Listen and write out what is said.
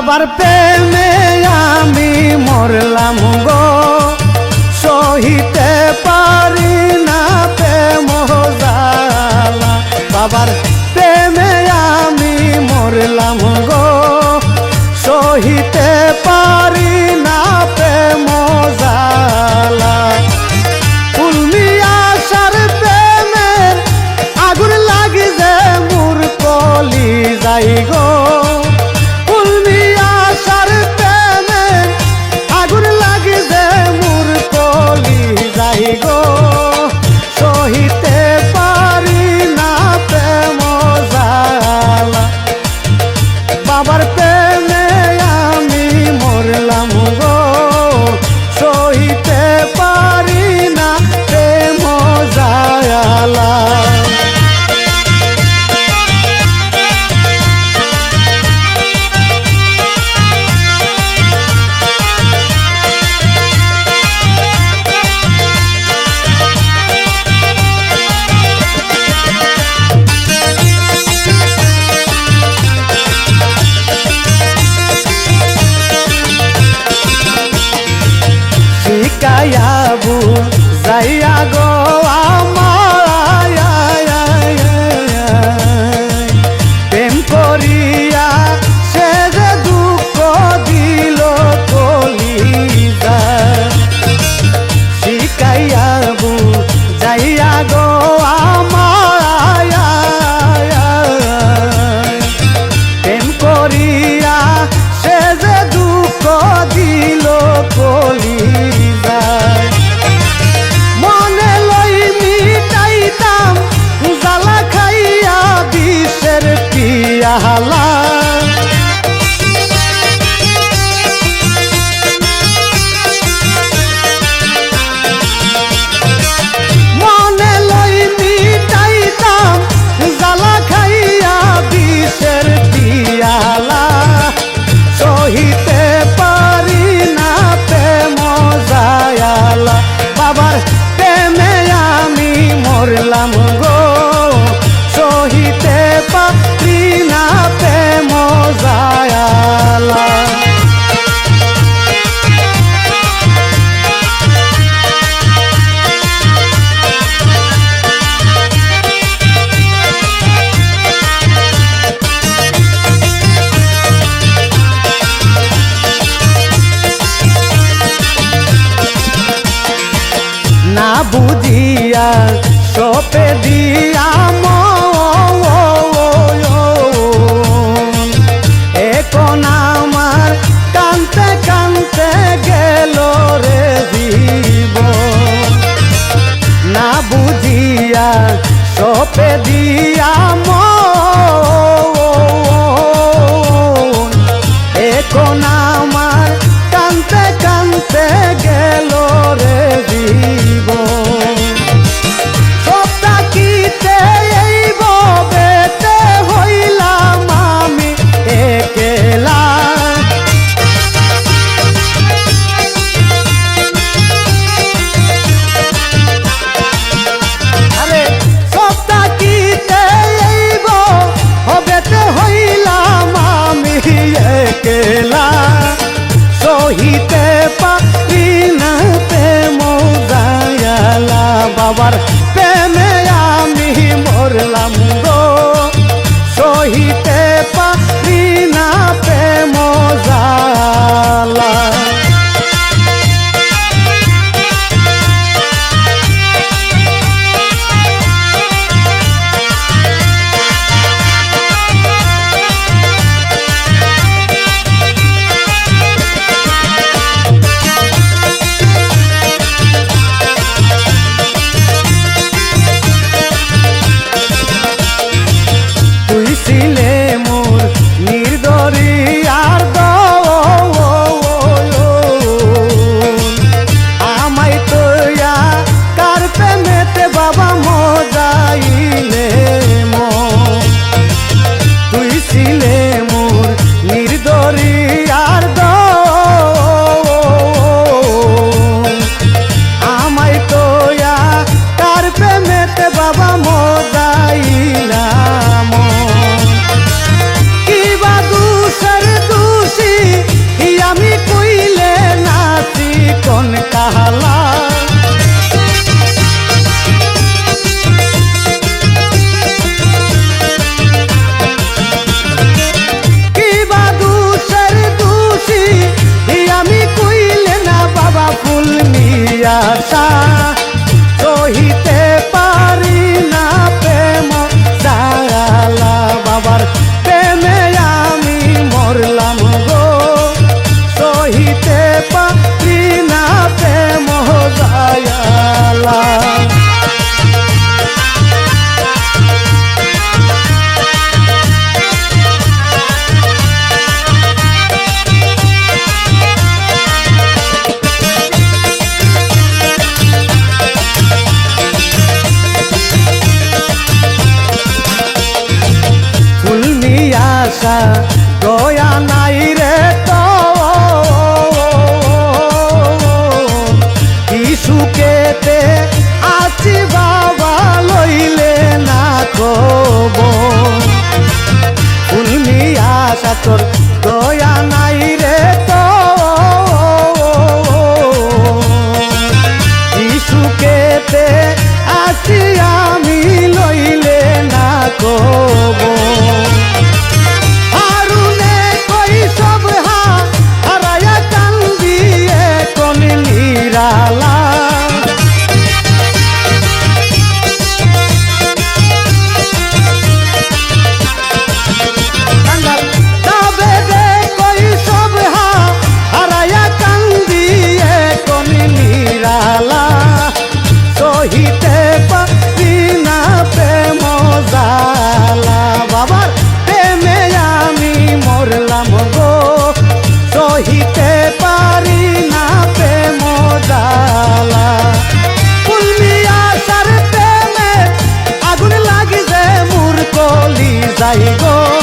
বাবার প্রেমে আমি মরলাম গো। সহিতে পারি না প্রেম জালা। বাবার প্রেমে আমি মরলাম গো। সহিতে পারি না প্রেম জালা। আশার প্রেমের আগুন লাগি যে মোর কলি যাই গো। গো আমার সপে দিয়া এখন আমার কানতে কানতে গেল রে জীব। না বুঝিয়া সপে দিয়া আশা দয়া নাই রে তো। ইসুকেতে আছি বাবা লইলে না কব। ফুলমি আশা তোর 爱一